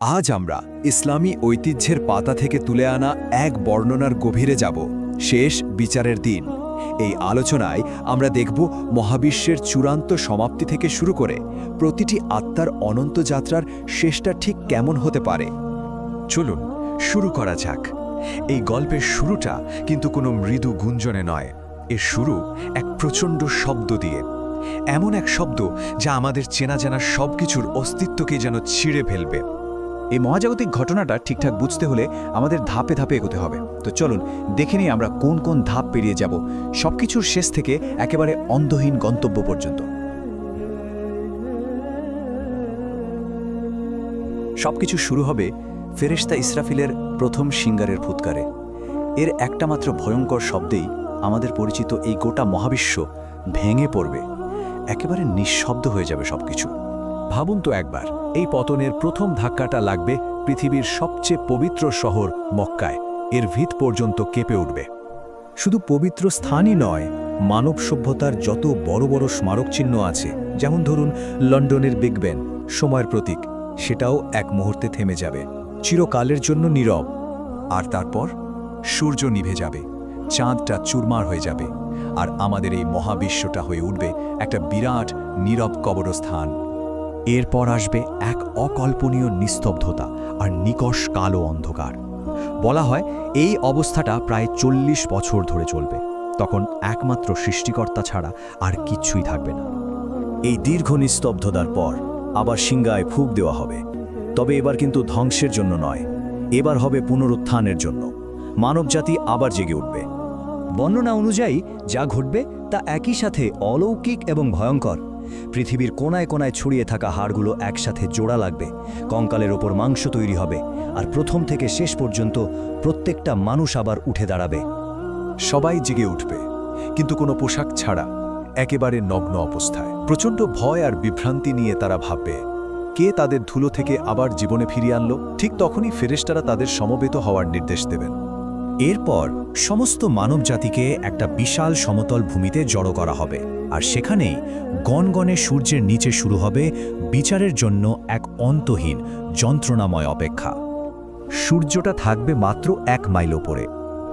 আজ আমরা ইসলামী ঐতিহ্যের পাতা থেকে তুলে আনা এক বর্ণনার গভীরে যাব, শেষ বিচারের দিন। এই আলোচনায় আমরা দেখব মহাবিশ্বের চূড়ান্ত সমাপ্তি থেকে শুরু করে প্রতিটি আত্মার অনন্ত যাত্রার শেষটা ঠিক কেমন হতে পারে। চলুন, শুরু করা যাক। এই গল্পের শুরুটা কিন্তু কোনো মৃদু গুঞ্জনে নয়। এর শুরু এক প্রচণ্ড শব্দ দিয়ে। এমন এক শব্দ যা আমাদের চেনা জানা সব কিছুর অস্তিত্বকে যেন ছিঁড়ে ফেলবে। এই মহাজাগতিক ঘটনাটা ঠিকঠাক বুঝতে হলে আমাদের ধাপে ধাপে এগোতে হবে। তো চলুন, দেখে নিই আমরা কোন কোন ধাপ পেরিয়ে যাব। সবকিছুর শেষ থেকে একেবারে অন্ধহীন গন্তব্য পর্যন্ত। সবকিছু শুরু হবে ফেরেশতা ইসরাফিলের প্রথম সিঙ্গারের ফুৎকারে। এর একটা মাত্র ভয়ঙ্কর শব্দেই আমাদের পরিচিত এই গোটা মহাবিশ্ব ভেঙে পড়বে। একেবারে নিঃশব্দ হয়ে যাবে সবকিছু। ভাবুন তো একবার, এই পতনের প্রথম ধাক্কাটা লাগবে পৃথিবীর সবচেয়ে পবিত্র শহর মক্কায়। এর ভিত পর্যন্ত কেঁপে উঠবে। শুধু পবিত্র স্থানই নয়, মানব সভ্যতার যত বড় বড় স্মারক চিহ্ন আছে, যেমন ধরুন লন্ডনের বিগ ব্যান সময়ের প্রতীক, সেটাও এক মুহূর্তে থেমে যাবে, চিরকালের জন্য নীরব। আর তারপর সূর্য নিভে যাবে, চাঁদটা চুরমার হয়ে যাবে, আর আমাদের এই মহাবিশ্বটা হয়ে উঠবে একটা বিরাট নীরব কবরস্থান। এরপর আসবে এক অকল্পনীয় নিস্তব্ধতা আর নিকষ কালো অন্ধকার। বলা হয়, এই অবস্থাটা প্রায় চল্লিশ বছর ধরে চলবে। তখন একমাত্র সৃষ্টিকর্তা ছাড়া আর কিচ্ছুই থাকবে না। এই দীর্ঘ নিস্তব্ধতার পর আবার সিংগায় ফুক দেওয়া হবে। তবে এবার কিন্তু ধ্বংসের জন্য নয়, এবার হবে পুনরুত্থানের জন্য। মানবজাতি আবার জেগে উঠবে। বর্ণনা অনুযায়ী যা ঘটবে তা একই সাথে অলৌকিক এবং ভয়ঙ্কর। পৃথিবীর কোনায় কোনায় ছড়িয়ে থাকা হাড়গুলো একসাথে জোড়া লাগবে, কঙ্কালের ওপর মাংস তৈরি হবে, আর প্রথম থেকে শেষ পর্যন্ত প্রত্যেকটা মানুষ আবার উঠে দাঁড়াবে। সবাই জেগে উঠবে, কিন্তু কোনো পোশাক ছাড়া, একেবারে নগ্ন অবস্থায়। প্রচণ্ড ভয় আর বিভ্রান্তি নিয়ে তারা ভাববে, কে তাদের ধুলো থেকে আবার জীবনে ফিরিয়ে আনলো? ঠিক তখনই ফেরেশতারা তাদের সমবেত হওয়ার নির্দেশ দেবেন। এরপর সমস্ত মানবজাতিকে একটা বিশাল সমতল ভূমিতে জড়ো করা হবে, আর সেখানেই গনগনে সূর্যের নিচে শুরু হবে বিচারের জন্য এক অন্তহীন, যন্ত্রণাময় অপেক্ষা। সূর্যটা থাকবে মাত্র এক মাইল ওপরে,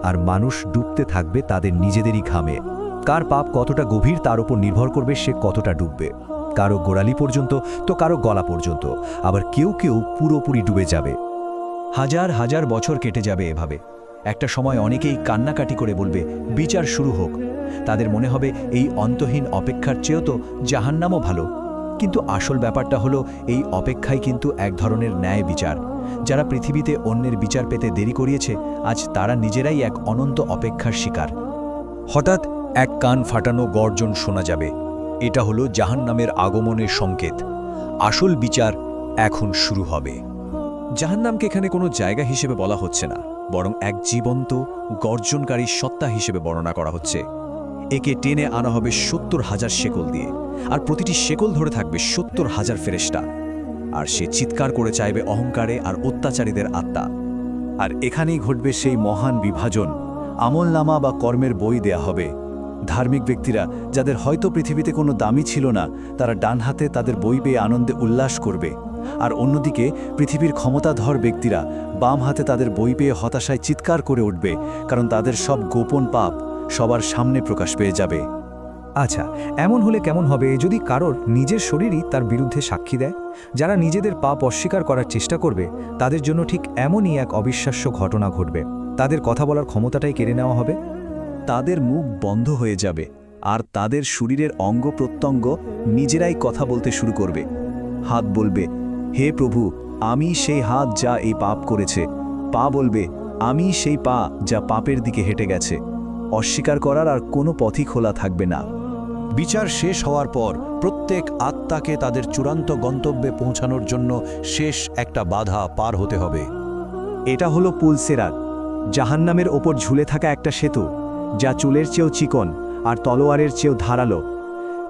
আর মানুষ ডুবতে থাকবে তাদের নিজেদেরই ঘামে। কার পাপ কতটা গভীর তার উপর নির্ভর করবে সে কতটা ডুববে। কারও গোড়ালি পর্যন্ত তো কারও গলা পর্যন্ত, আবার কেউ কেউ পুরোপুরি ডুবে যাবে। হাজার হাজার বছর কেটে যাবে এভাবে। একটা সময় অনেকেই কান্নাকাটি করে বলবে, বিচার শুরু হোক। তাদের মনে হবে এই অন্তহীন অপেক্ষার চেয়েও তো জাহান্নামও ভালো। কিন্তু আসল ব্যাপারটা হলো, এই অপেক্ষাই কিন্তু এক ধরনের ন্যায় বিচার। যারা পৃথিবীতে অন্যের বিচার পেতে দেরি করিয়েছে, আজ তারা নিজেরাই এক অনন্ত অপেক্ষার শিকার। হঠাৎ এক কান ফাটানো গর্জন শোনা যাবে। এটা হলো জাহান্নামের আগমনের সংকেত। আসল বিচার এখন শুরু হবে। জাহান্নামকে এখানে কোনো জায়গা হিসেবে বলা হচ্ছে না। বরং এক জীবন্ত, গর্জনকারী সত্তা হিসেবে বর্ণনা করা হচ্ছে। একে টেনে আনা হবে সত্তর হাজার শেকল দিয়ে, আর প্রতিটি শেকল ধরে থাকবে সত্তর হাজার ফেরেস্টা আর সে চিৎকার করে চাইবে অহংকারে আর অত্যাচারীদের আত্মা। আর এখানেই ঘটবে সেই মহান বিভাজন আমলনামা বা কর্মের বই দেয়া হবে। ধার্মিক ব্যক্তিরা, যাদের হয়তো পৃথিবীতে কোনো দামি ছিল না, তারা ডান হাতে তাদের বই পেয়ে আনন্দে উল্লাস করবে। আর অন্যদিকে পৃথিবীর ক্ষমতাধর ব্যক্তিরা বাম হাতে তাদের বই পেয়ে হতাশায় চিৎকার করে উঠবে কারণ তাদের সব গোপন পাপ সবার সামনে প্রকাশ পেয়ে যাবে। আচ্ছা এমন হলে কেমন হবে যদি কারোর নিজের শরীরই তার বিরুদ্ধে সাক্ষী দেয়? যারা নিজেদের পাপ অস্বীকার করার চেষ্টা করবে তাদের জন্য ঠিক এমনই এক অবিশ্বাস্য ঘটনা ঘটবে। তাদের কথা বলার ক্ষমতাটাই কেড়ে নেওয়া হবে। তাদের মুখ বন্ধ হয়ে যাবে আর তাদের শরীরের অঙ্গ প্রত্যঙ্গ নিজেরাই কথা বলতে শুরু করবে। হাত বলবে হে প্রভু, আমি সেই হাত যা এই পাপ করেছে। পা বলবে, আমি সেই পা যা পাপের দিকে হেঁটে গেছে। অস্বীকার করার আর কোনো পথই খোলা থাকবে না। বিচার শেষ হওয়ার পর প্রত্যেক আত্মাকে তাদের চূড়ান্ত গন্তব্যে পৌঁছানোর জন্য শেষ একটা বাধা পার হতে হবে। এটা হলো পুলসেরাত জাহান্নামের ওপর ঝুলে থাকা একটা সেতু, যা চুলের চেয়েও চিকন আর তলোয়ারের চেয়েও ধারালো।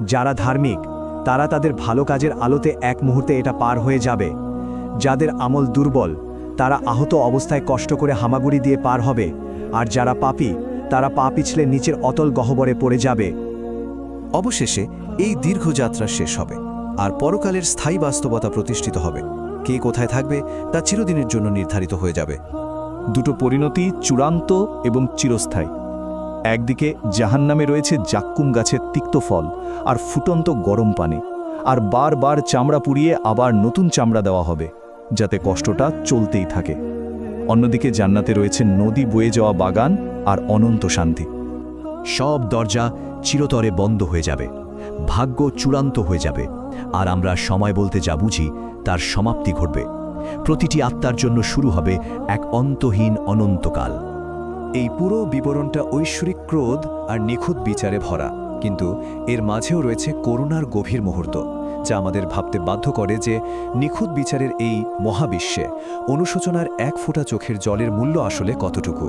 যারা ধার্মিক তারা তাদের ভালো কাজের আলোতে এক মুহূর্তে এটা পার হয়ে যাবে। যাদের আমল দুর্বল, তারা আহত অবস্থায় কষ্ট করে হামাগুড়ি দিয়ে পার হবে, আর যারা পাপি, তারা পা পিছলে নিচের অতল গহ্বরে পড়ে যাবে। অবশেষে এই দীর্ঘ যাত্রা শেষ হবে, আর পরকালের স্থায়ী বাস্তবতা প্রতিষ্ঠিত হবে। কে কোথায় থাকবে, তা চিরদিনের জন্য নির্ধারিত হয়ে যাবে। দুটো পরিণতি চূড়ান্ত এবং চিরস্থায়ী। একদিকে জাহান্নামে রয়েছে জাক্কুম গাছের তিক্ত ফল, আর ফুটন্ত গরম পানি, আর বারবার চামড়া পুড়িয়ে আবার নতুন চামড়া দেওয়া হবে, যাতে কষ্টটা চলতেই থাকে। অন্যদিকে জান্নাতে রয়েছে নদী বয়ে যাওয়া বাগান আর অনন্ত শান্তি। সব দরজা চিরতরে বন্ধ হয়ে যাবে, ভাগ্য চূড়ান্ত হয়ে যাবে, আর আমরা সময় বলতে যা বুঝি তার সমাপ্তি ঘটবে। প্রতিটি আত্মার জন্য শুরু হবে এক অন্তহীন অনন্তকাল। এই পুরো বিবরণটা ঐশ্বরিক ক্রোধ আর নিখুঁত বিচারে ভরা। কিন্তু এর মাঝেও রয়েছে করুণার গভীর মুহূর্ত, যা আমাদের ভাবতে বাধ্য করে যে নিখুঁত বিচারের এই মহাবিশ্বে অনুশোচনার এক ফোঁটা চোখের জলের মূল্য আসলে কতটুকু।